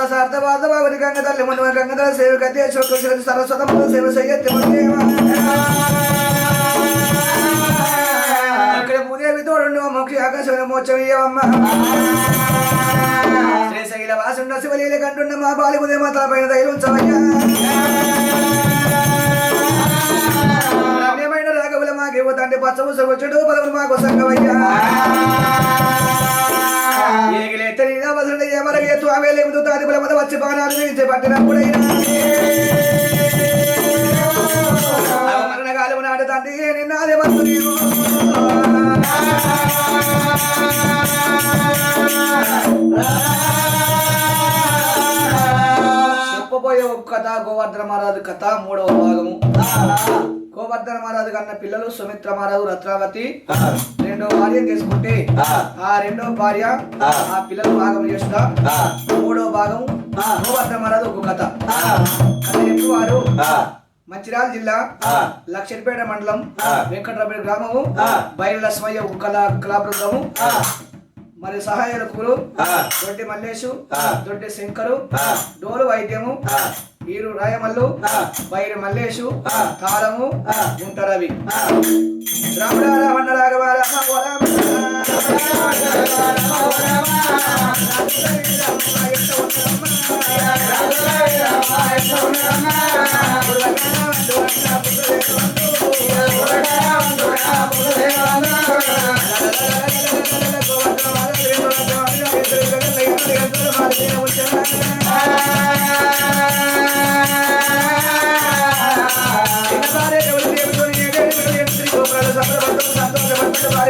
కథ సార్థవాద బాబరి గంగ మన సేవ గతే చోక సరస్వత సేవ సయ్యత్తి అక్కడ భూదేవి తోడు ముఖ్య ఆకాశం మోచమయ్యవమ్మ శ్రీశైల వాసుండ శివలీల కంటున్న మా బాలి ఉదయ మాతల పైన ధైర్యం రమ్యమైన రాఘవుల మాకేవో తండ్రి పచ్చము సగొచ్చుడు పదవులు మాకు సంగవయ్యా ఏగిలే తెలియదా ఏమరగేతు తాదిపుల మద వచ్చి బాణాలు వేయించే పట్టినప్పుడైనా మరణకాలము నాడు తండ్రి నిన్నాదే వస్తు నీవు. చెప్పబోయే ఒక కథ గోవర్ధన మహారాజు కథ మూడవ భాగము. గోవర్ధన మహారాజు కన్న పిల్లలు సుమిత్ర మహారాజు రత్నావతి. రెండో భార్య తీసుకుంటే ఆ. రెండో భార్య ఆ. పిల్లలు భాగం చేస్తా మూడో భాగం గోవర్ధన మహారాజు ఒక కథ. కథ ఎక్కువారు మంచిర్యాల జిల్లా లక్షపేట మండలం వెంకటరాపేట గ్రామము. బయలు లక్ష్మయ్య ఒక కళా కళా బృందము మరి సహాయకులు దొడ్డి మల్లేషు దొడ్డి శంకరు డోలు వైద్యము వీరు రాయమల్లు బైరు మల్లేషు కాలము గుంటరవి రామ రామ రాఘవ రామ ఓ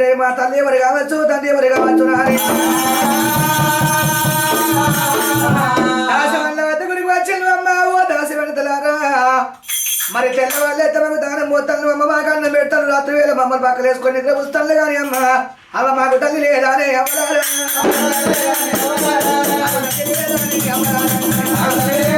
ఎవరైనా మా తల్లి ఎవరు కావచ్చు? తండ్రి ఎవరు కావచ్చు? నాని వద్ద గుడికి అమ్మ. ఓ దాసి మరి తెల్లవాళ్ళే తమకు దానం పోతాను అమ్మ మాకు అన్నం పెడతాను రాత్రి వేళ మమ్మల్ని పక్కన వేసుకొని నిద్ర పుస్తాను కానీ అమ్మ. అమ్మ మాకు తల్లి లేదానే ఎవరారా? అమ్మ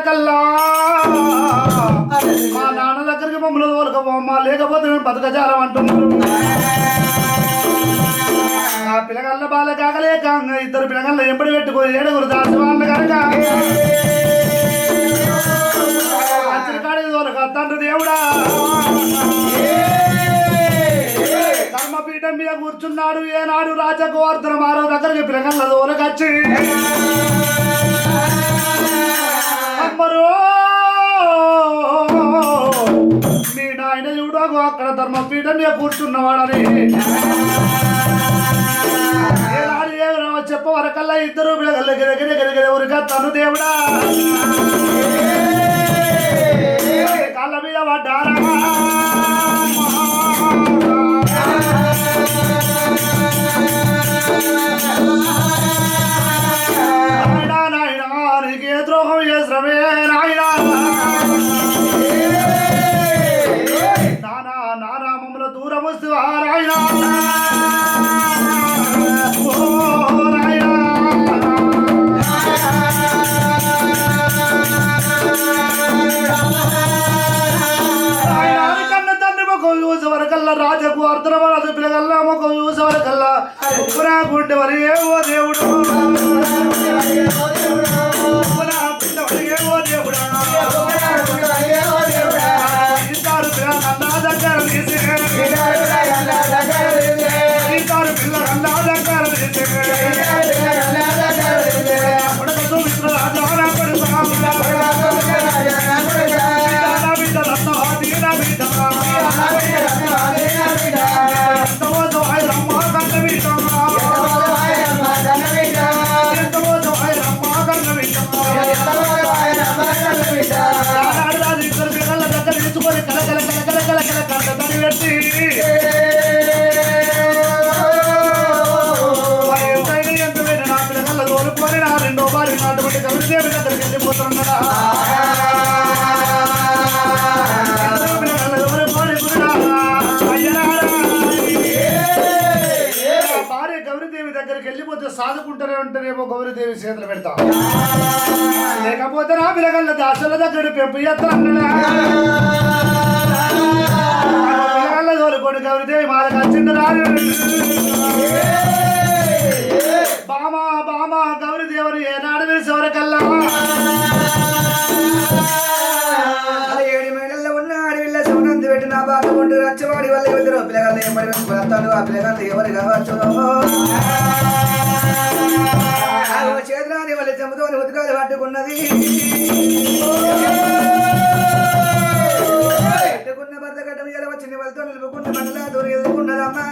మమ్మల్ని తోలుకపోమ్మా లేకపోతే మేము బతకజాలం అంటున్నారు ఆ పిల్లగల్ల బాల కాకలేక ఇద్దరు పిల్లగల్ల ఎంపడి పెట్టుకొని ఏడుగురు దాసి వాళ్ళు కనుక. అచ్చరికాడి తండ్రి దేవుడా. ధర్మపీఠం మీద కూర్చున్నాడు ఏనాడు రాజగోవర్ధన మారో దగ్గరికి పిల్లగల్ల దోలకచ్చి అమ్మరో! ఆయన చూడకు అక్కడ ధర్మపీఠం మీద కూర్చున్నవాడని. ఏనాడు ఏమో చెప్పవరకల్లా ఇద్దరు పిల్లగల్ల గిరగిరి గిరగిరి ఊరిగా తను దేవుడా. కాళ్ళ మీద పడ్డారా రేపు గౌరీదేవి చేతులు పెడతా. లేకపోతే నా పిల్లగల్ల దాసుల దగ్గర పెంపు ఎత్త కొడు పిల్లగల్ల తోలుకొని గౌరీదేవి మాలకు వచ్చింది రాదు బామా బామా గౌరీదేవుని ఏనాడు వేసే వరకల్లా ఉన్న పెట్టిన బాధ ఉండి రచ్చవాడి వల్ల ఇద్దరు పిల్లగాళ్ళు ఏమడి వెళ్తాడు ఆ పిల్లగాళ్ళు ఎవరు కావచ్చు? చెబుతూ ఉతకాలు పట్టుకున్నది. పెట్టుకున్న భర్త గడ్డ మీద వచ్చింది వాళ్ళతో నిలుపుకున్న మనలా దూరం ఎదుర్కొన్నదమ్మా.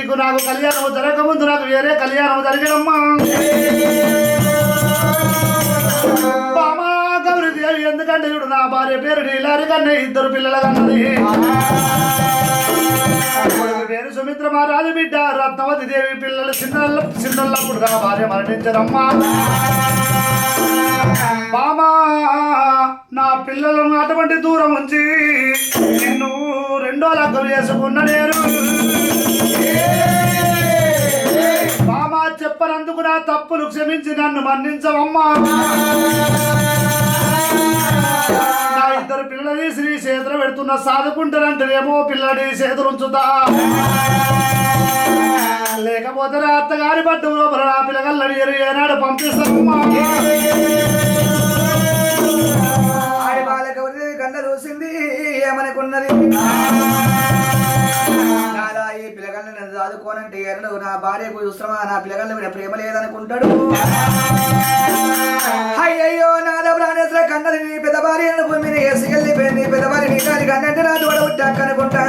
నీకు నాకు కళ్యాణం జరగకముందు నాకు వేరే కళ్యాణం జరిగినమ్మా గౌరీదేవి ఎందుకంటే చూడు నా భార్య పేరు నీలారి కన్నా ఇద్దరు పిల్లల కన్నది. పేరు సుమిత్ర మహారాజు బిడ్డ రత్నవతి దేవి పిల్లలు చిన్న చిన్నప్పుడు నా భార్య మరణించదమ్మా. బామా నా పిల్లలను అటువంటి దూరం ఉంచి నిన్ను రెండో లగ్గం చేసుకున్న నేను. బామా చెప్పనందుకు నా తప్పులు క్షమించి నన్ను మన్నించవమ్మా. నా ఇద్దరు పిల్లలని శ్రీ చేతులు పెడుతున్న సాదుకుంటారంటేనేమో పిల్లడి చేతులు ఉంచుతా. లేకపోతే నా అత్తగారి పట్టు లోపల నా పిల్లగల్లని ఏనాడు పంపిస్తామమ్మా ఆడి బాలక గంట చూసింది ఏమనుకున్నది? పిల్లగాళ్ళని నేను చదువుకోనంటే ఎర్రడు నా భార్యకు చూస్తున్నావా నా పిల్లగాళ్ళ మీద ప్రేమ లేదనుకుంటాడు? అయ్యో నాద ప్రాణేశ్వర కన్నది నీ పెద్ద భార్య అనుకుని మీరు నీ పెద్ద భార్య నీ నా దూడ ఉంటాక అనుకుంటా.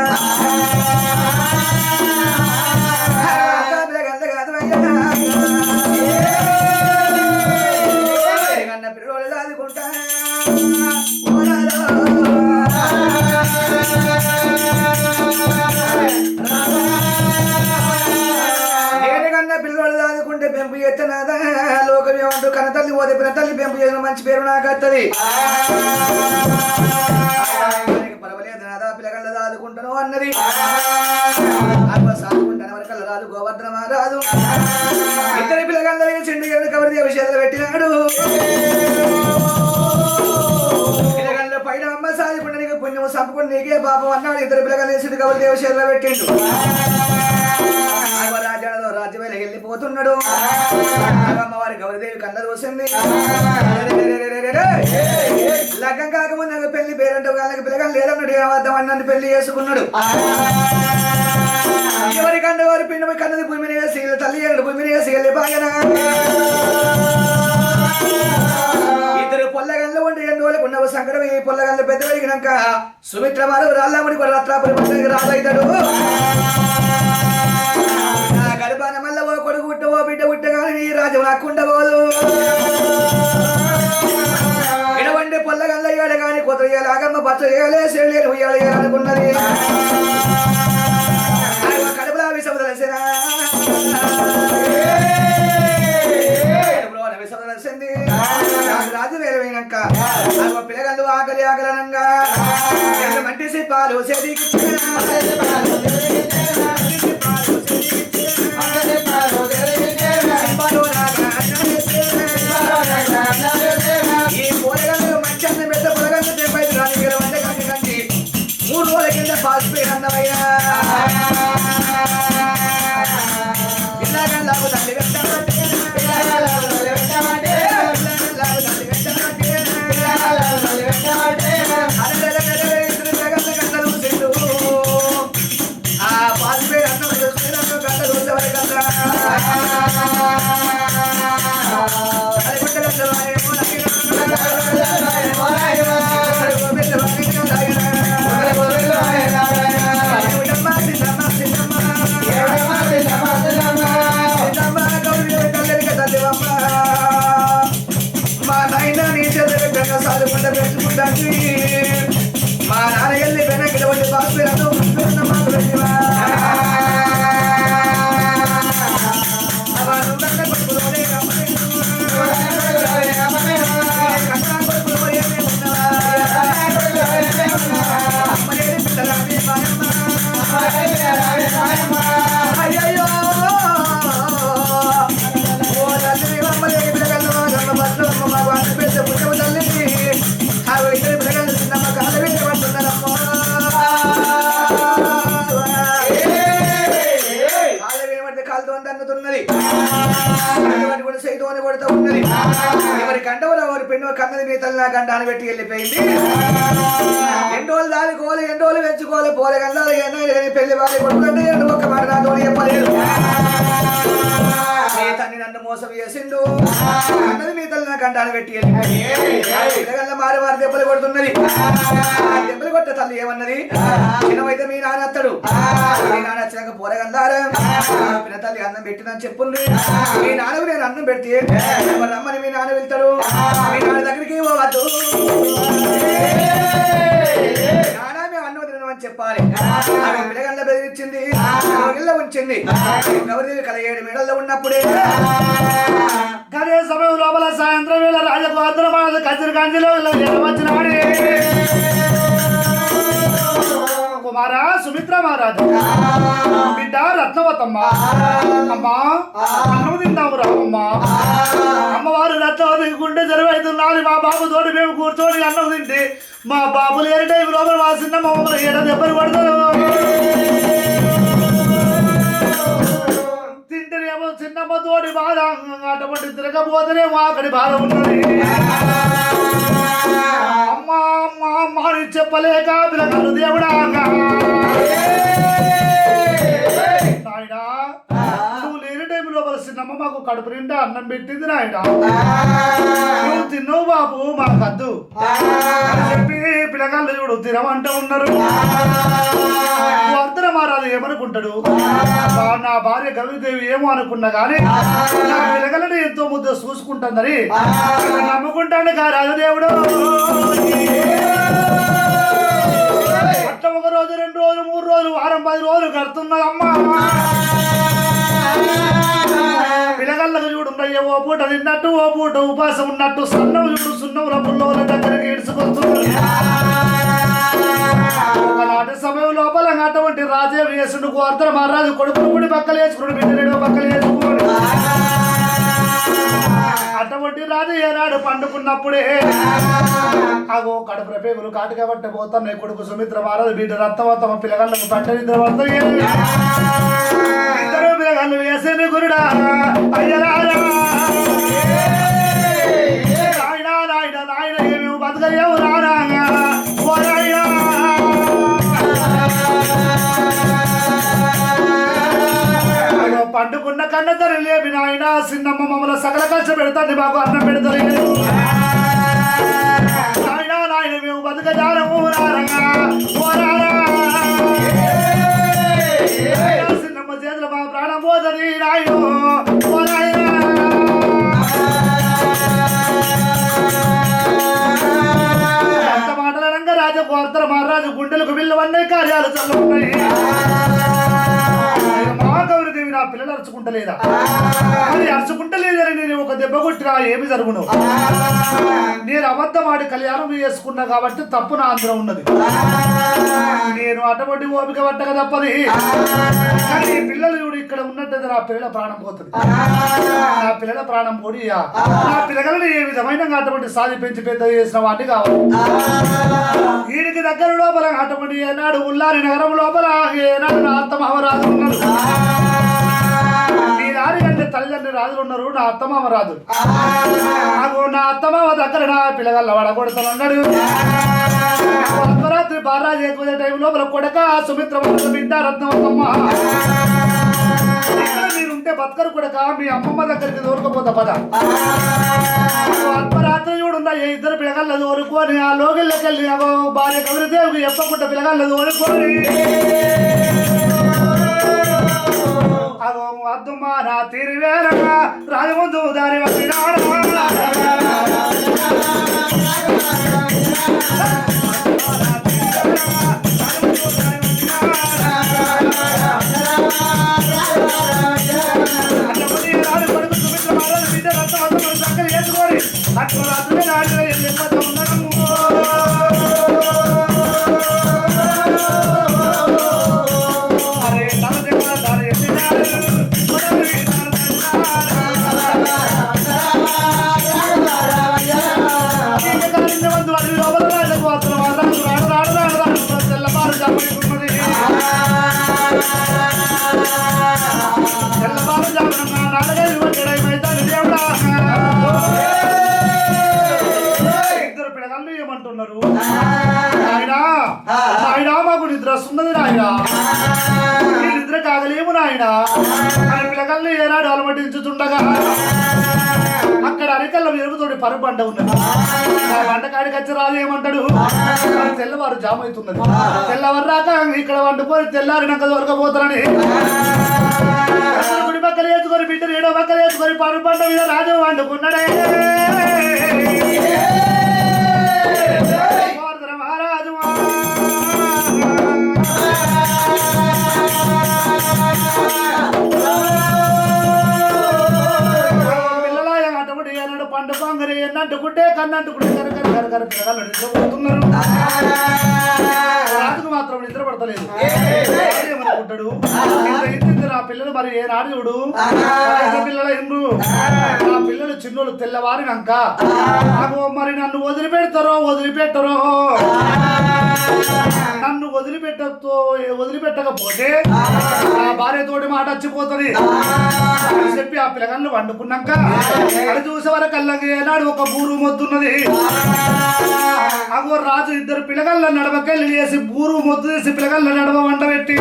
మంచి పేరు నాకు వస్తుంది పర్వాలేదు నాదా పిల్లగళ్ళ దాదుకుంటాను అన్నది. సాదుకుంటాను ఎవరికల్లా రాదు గోవర్ధనమా రాదు ఇద్దరి పిల్లగల్ల చెండు ఎరుడు కవరి విషయాలు పెట్టినాడు. పిల్లగల్ల పైన అమ్మ సాదుకుంటే నీకు పుణ్యం సంపుకుని నీకే పాపం అన్నాడు. ఇద్దరు పిల్లగా తెలిసింది కవరి దేవశీలలో పెట్టిండు. రాజ్యమేళ వెళ్ళిపోతున్నాడు అమ్మవారి గౌరీదేవి కళ్ళ చూసింది లగ్గం కాకముందు నాకు పెళ్ళి పేరంటే వాళ్ళకి పిల్లగా లేదన్నాడు. ఏమద్దాం అని నన్ను పెళ్ళి చేసుకున్నాడు. ఎవరి కండ వారి పిండి కన్నది భూమి మీద వేసి తల్లి ఎరడు భూమి మీద వేసి వెళ్ళి బాగన? ఇద్దరు పొల్లగండ్లు ఉండి ఎన్ని రోజులకు ఉన్నవు సంకటం. ఈ పొల్లగండ్లు పెద్ద పెరిగినాక సుమిత్ర వారు రాళ్ళముడి కూడా రత్నాపురి రాజైతాడు బిడ్డ పుట్టగానే కానీ నీ రాజ్యం నాకు ఉండబోదు ఇడవండి కానీ కొత్త ఇయ్యాలి ఆగమ్మ బచ్చ ఇయ్యాలి సెల్లేరు ఇయ్యాలి అనుకున్నది కడుపులా కడుపులో విషం తెలిసిన? విషం తెలిసింది? రాజు వేలమైనాక ఆయన పిల్లగల్లు ఆకలి ఆకలనంగా. మంటి పాలు సెడికి రోజుల కింద ఒక్క మాట నాతో చెప్పలేదు. మీ నన్ను మోసం చేసిండు? అన్నది మీ తల్లి నా గంటాన్ని పెట్టి మారి మారి దెబ్బలు కొడుతున్నది? దెబ్బలు కొట్ట తల్లి ఏమన్నది? చిన్నమైతే మీ నాన్న అత్తడు. మీ నాన్న వచ్చినాక పోరగందారా పిన్న తల్లి అన్నం పెట్టినని చెప్పుంది మీ నాన్నకు నేను అన్నం పెడితే రమ్మని మీ నాన్న వెళ్తాడు. మీ నాన్న దగ్గరికి పోవద్దు. నాన్న తినమని చెప్పాలి పిల్లగండ బెదిరించింది. ఉంచింది. గౌరీదేవి కల ఏడు మెడల్లో ఉన్నప్పుడే. అదే సమయం లోపల సాయంత్రం వేళ రాజకు అద్రమాద కదిరి కందిలో వచ్చినాడు కుమారా సుమిత్ర మహారాజు. బిడ్డ రత్నవతమ్మ. అమ్మా అన్నం తిందాము రామమ్మా. అమ్మవారు రత్నవతి గుండె జరువైతున్నది మా బాబు తోడు మేము కూర్చొని అన్నం తింటే మా బాబు లేని టైం లోపల మా చిన్న మమ్మల్ని ఏడ దెబ్బలు పడతారు తింటేనేమో చిన్నమ్మ తోటి బాధ అటువంటి తిరగబోతేనేమో అక్కడి బాధ ఉన్నది. వాడు చెప్పలేక పిల్లలు దేవుడా నాయనా నువ్వు లేని టైంలో వలసినమ్మ మాకు కడుపు నిండా అన్నం పెట్టింది నాయనా. నువ్వు తిన్నావు బాబు మాకు వద్దు చెప్పి పిల్లగాళ్ళు చూడు తినమంటూ ఉన్నారు. వర్ధన మారాలు ఏమనుకుంటాడు? నా భార్య గవిదేవి ఏమో అనుకున్నా కానీ నా పిల్లగలని ఎంతో ముద్ద చూసుకుంటుందని నమ్ముకుంటాను కా రాజదేవుడు. కడతాం ఒక రోజు రెండు రోజులు మూడు రోజులు వారం పది రోజులు కడుతున్నదమ్మా పిల్లగళ్ళకు చూడు అయ్యో ఓ పూట తిన్నట్టు ఓ పూట ఉపాసం ఉన్నట్టు సన్నవు చూడు సున్నవుల రబ్బుల్లో దగ్గరికి ఇడుచుకొస్తున్నారు ఒకనాటి సమయం లోపల అటువంటి రాజే వేసుడు అర్థం మహారాజు కొడుకును కూడా పక్కలు వేసుకున్నాడు బిడ్డలేడు పక్కలు వేసుకోడు రాదు ఏనాడు పండుకున్నప్పుడే. అగో కడుపుల పేగులు కాటుగా పట్ట పోతున్నాయి కొడుకు సుమిత్ర మహారాజు బిడ్డ రక్తం తమ పిల్లగాళ్ళకు పట్ట ఇద్దరు పిల్లగాళ్ళు వేసేది గురుడా. అయ్యరారా అయ్యో, కన్న తల్లి లేపి నాయన సిన్నమ్మ మమ్మల సకల కష్ట పెడతాంది మాకు అన్నం పెడతలేదు నాయన నాయన మేము బతుకజాలము సిన్నమ్మ ఓ చేతుల మా ప్రాణం పోతుంది నాయన మాటల నాయనా. అంత కోర్తల మహారాజు గుండెలకు విల్లవన్నీ కార్యాలు చల్లుకున్నాయి మహాగౌరదేవి నా పిల్లలు అరుచుకుంటలేదా? అది అరుచుకుంటలేదని నేను ఒక దెబ్బ కొట్టినా ఏమి జరుగును? నేను అబద్ధమాడి కళ్యాణం చేసుకున్నా కాబట్టి తప్పు నా అందరం ఉన్నది. నేను అటువంటి ఓపిక పట్టక తప్పది. కానీ ఈ పిల్లలు ఇక్కడ ఉన్నట్టు నా పిల్లల ప్రాణం పోతుంది. నా పిల్లల ప్రాణం పోడి నా పిల్లలని ఏ విధమైన అటువంటి సాధి పెంచి పెద్ద చేసిన వాటి కావాలి. వీడికి దగ్గర లోపల అటువంటి ఏనాడు ఉల్లారి నగరం లోపల ఏనాడు నా అత్త మహారాజు ఉన్నారు. నారి అంటే తల్లిదండ్రి రాజులు ఉన్నారు నా అత్త మామరాజు నాకు నా అత్త మామ దగ్గర నా పిల్లగల్ల వడగొడతానన్నాడు. అర్ధరాత్రి బారాజు ఎక్కువ టైం లోపల కొడక సుమిత్ర బిడ్డ రత్నవతమ్మ మీరుంటే బతకరు కొడక మీ అమ్మమ్మ దగ్గరికి దూరకపోతా పద. అర్ధరాత్రి చూడుందా ఏ ఇద్దరు పిల్లగాళ్ళ దోరుకొని ఆ లోగిళ్ళకి వెళ్ళి అగో భార్య కవిరిదేవికి చెప్పకుండా పిల్లగాళ్ళ దోరుకొని అగో నా తిరివేరగా రాజముందు దారి వచ్చినాడు అన్నపతి రాడు వస్తున్నది నాయనా. నిద్ర కాగలేము నాయనా. అని పిల్లగాళ్ళు ఏనాడు అలమటించుతుండగా అక్కడ అరికల్లో ఎరుగుతోటి పరుపు బండ ఉన్నది. ఆ బండ కాడికి వచ్చి రాజు తెల్లవారు జామ్ అవుతున్నది తెల్లవారు రాక ఇక్కడ వండుకొని తెల్లారినాక దొరకపోతారని. గుడి పక్కన వేసుకొని బిడ్డను ఏడో పక్కన వేసుకొని పరుపు బండ మీద రాజు వండుకున్నాడే. పండు పొంగరి ఎన్నంటుకుంటే కన్నంటుకుంటే కర కర కర కర పిల్లగాళ్ళు నిద్రపోతున్నారు. రాజుకు మాత్రం నిద్ర పడతలేదు. ఏమనుకుంటాడు? ఇంత నా పిల్లలు మరి చూడు ఎంత పిల్లల ఎందు నా పిల్లలు చిన్నోళ్ళు తెల్లవారినాక. నాకు మరి నన్ను వదిలిపెడతారో వదిలిపెట్టరో? నన్ను వదిలిపెట్టతో వదిలిపెట్టకపోతే నా భార్యతోటి మాట వచ్చిపోతుంది అని చెప్పి ఆ పిల్లగాళ్ళు వండుకున్నాక అది చూసే వరకు అల్లకి ఏనాడు ఒక బూరు మొద్దున్నది? అగో రాజు ఇద్దరు పిల్లగల్ల నడవకెళ్ళి చేసి బూరు మొద్దు చేసి పిల్లగల్ల నడవ వంట పెట్టి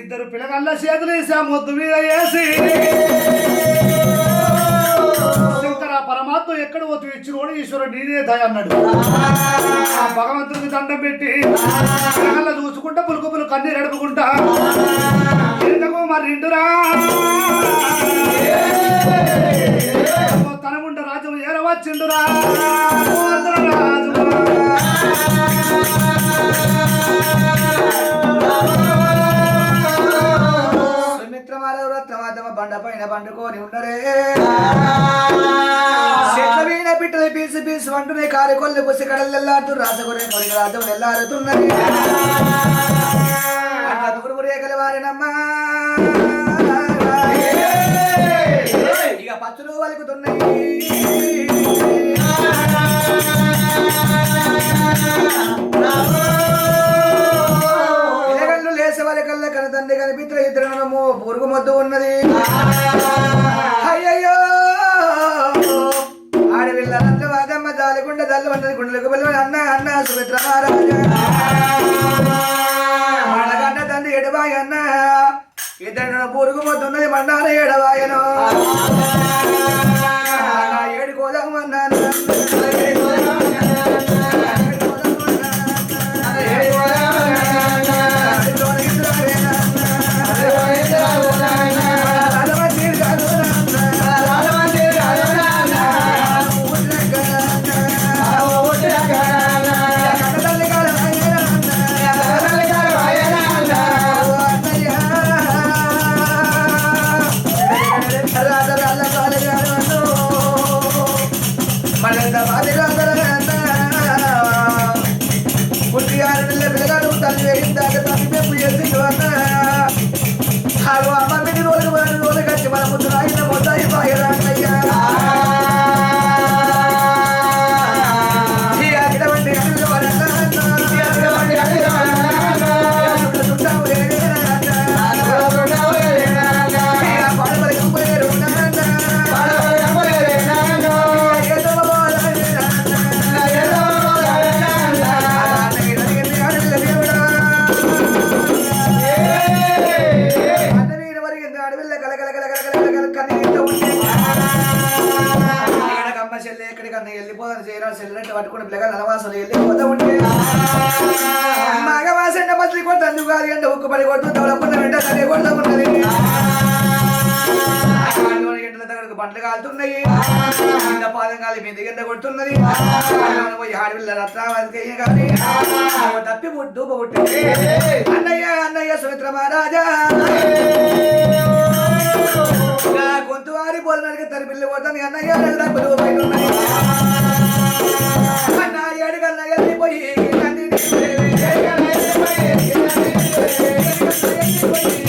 ఇద్దరు పిల్లగల్ల చేతులు వేసి ఆ మొద్దు మీద వేసి శంకర పరమాత్మ ఎక్కడ పోతూ ఇచ్చినోడు ఈశ్వరుడు నీదే దయ అన్నాడు. ఆ భగవంతుడికి దండం పెట్టి పిల్లగల్ల చూసుకుంటా పులుకు పులు కన్నీరు ఎడుపుకుంటా ఎందుకు మరి ఇంటురా రాజు సుమిత్ర బండ పైన పండుకొని ఉన్నరే. చెట్ల వీణ పిట్టలు పీసి పీసి అంటున్నాయి కారు కొల్లు పుసి కడల్లెల్లాడుతూ రాసగురే రాజం వెళ్ళారుతున్నది అట్లా రేఖలు వారినమ్మా. ఇక పచ్చులు వలుకుతున్నాయి. కళ్ళ కన తండ్రి కనిపిత్ర ఇద్దరు పురుగు మొద్దు ఉన్నది. అయ్యయ్యో! ఆడపిల్లలంతా వాదమ్మ జాలిగుండ జల్లు ఉన్నది గుండెలకు పిల్లలు అన్న అన్న సుమిత్ర మహారాజా. ఆడగడ్డ తండ్రి ఎడబాయి అన్న. ఇద్దరు పురుగు మొద్దున్నది మండాల ఎడబాయను అన్న ఏడు కోదం అమ్మ పెళ్ళి రోజు మన రోజు కట్టి మన ముందు రాయిన మొత్తాయి బాగా కాదు అంటే ఉక్కు పడి కొట్టు తవలకున్న వెంట తల్లి కొడుతున్నది బండ్లు కాలుతున్నాయి. కింద పాదం కాలి మీద కింద కొడుతున్నది. పోయి ఆడపిల్ల రత్నావతి కానీ తప్పి దూప పుట్టింది. అన్నయ్య అన్నయ్య సుమిత్ర మహారాజా. గొంతు వారి పోలనడికి తరిపిల్లి పోతుంది అన్నయ్య డబ్బులు బయట ఉన్నాయి Thank you.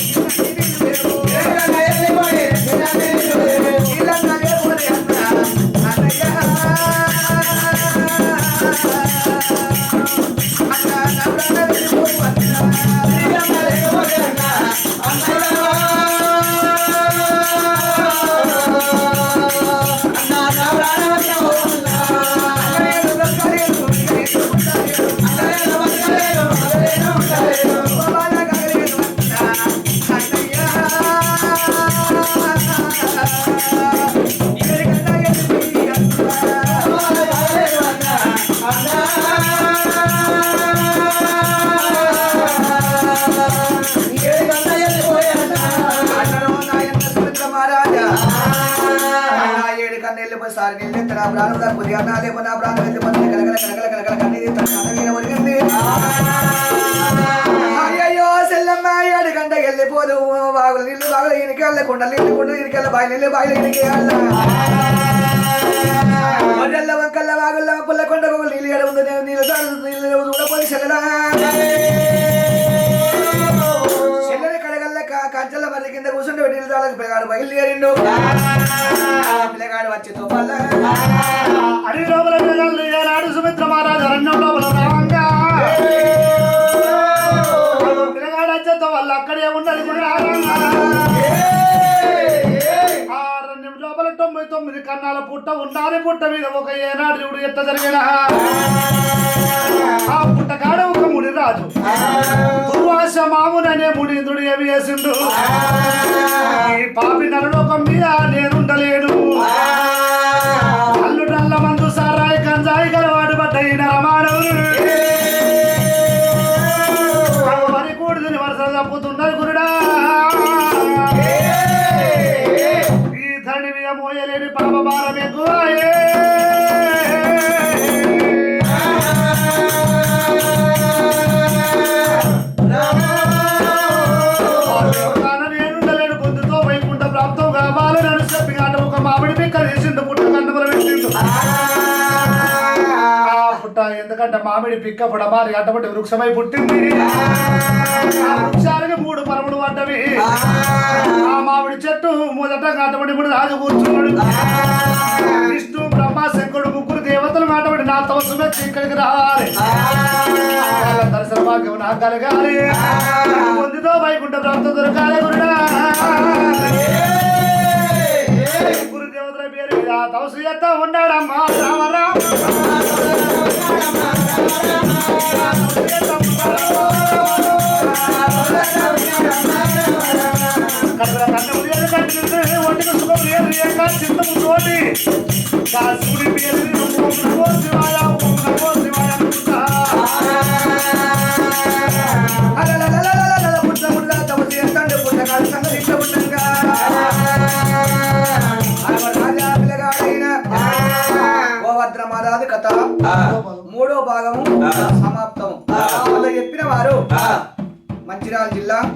ప్రాణం కొద్దిగా నా ప్రాణం తన ఒరిగింది సెల్లమ్మ ఏడు గంట వెళ్ళిపోదు వాగులు నీళ్ళు బాగులు ఈయనకెళ్ళ కుండలు నీళ్ళు కుండలు ఈయనకెళ్ళ బాయి నీళ్ళు బాయిలు ఈయనకెళ్ళ వంకల్ల వాగుల్ల పుల్ల కొండ నీళ్ళు నీళ్ళు నీళ్ళు చూడపోయి సెల్లలా కింద కూర్చుంటే తాళకు పిల్లగాడు బయలుదేరిండు. పిల్లగాడు వచ్చి అడవి లోపల పిల్లలు ఏనాడు సుమిత్ర మహారాజు అరణ్యం లోపల రావంగా పిల్లగాడు వచ్చేతో వాళ్ళు అక్కడే ఉన్నది లోపల తొంభై తొమ్మిది కన్నాల పుట్ట ఉన్నారి పుట్ట మీద ఒక ఏనాడు ఎట్ట జరిగిన. ఆ పుట్ట కాడ రాజు. దుర్వాస మాముననే ముడి దుడి అవి వేసిండు ఈ పాపి నరలోకం మీద నేనుండలేడు పోయినాడు చెప్పి ఒక మామిడి పిక్క తీసిండు పుట్ట కన్నుమల పెట్టిండు. ఆ. పుట్ట ఎందుకంటే మామిడి పిక్క పుడమారి అటువంటి వృక్షమై పుట్టింది. ఆ. వృక్షానికి మూడు పరములు పడ్డవి. ఆ. మామిడి చెట్టు మొదట అటువంటి మూడు రాజు కూర్చున్నాడు. విష్ణు బ్రహ్మ శంకరుడు ముగ్గురు దేవతలు అటువంటి నా వచ్చి ఇక్కడికి రావాలి. దర్శన భాగ్యం నాకు కలగాలి. పొందితో వైకుంఠ ప్రాంతం దొరకాలి గురుడా. మీద తవసు ఎత్త ఉన్నాడమ్మా రామ రామ ఒంటికి సుఖం లేదు తోటి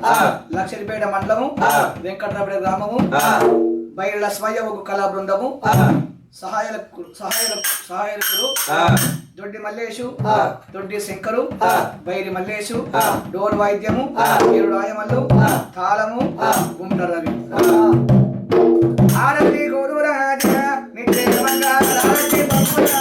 జిల్లా లక్షరిపేట మండలము వెంకటరాపేట గ్రామము బయళ్ళ స్వయ ఒక కళా బృందము సహాయకు సహాయకు సహాయకులు దొడ్డి మల్లేషు దొడ్డి శంకరు బైరి మల్లేషు డోర్ వాయిద్యము ఏడు రాయమల్లు తాళము గుంట రవి ఆరతి గురు రాజ నిత్య గురు నిత్య రాజ.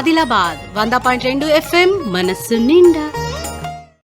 ఆదిలాబాద్ వంద పాయింట్ రెండు ఎఫ్ఎం మనస్సు నిండా.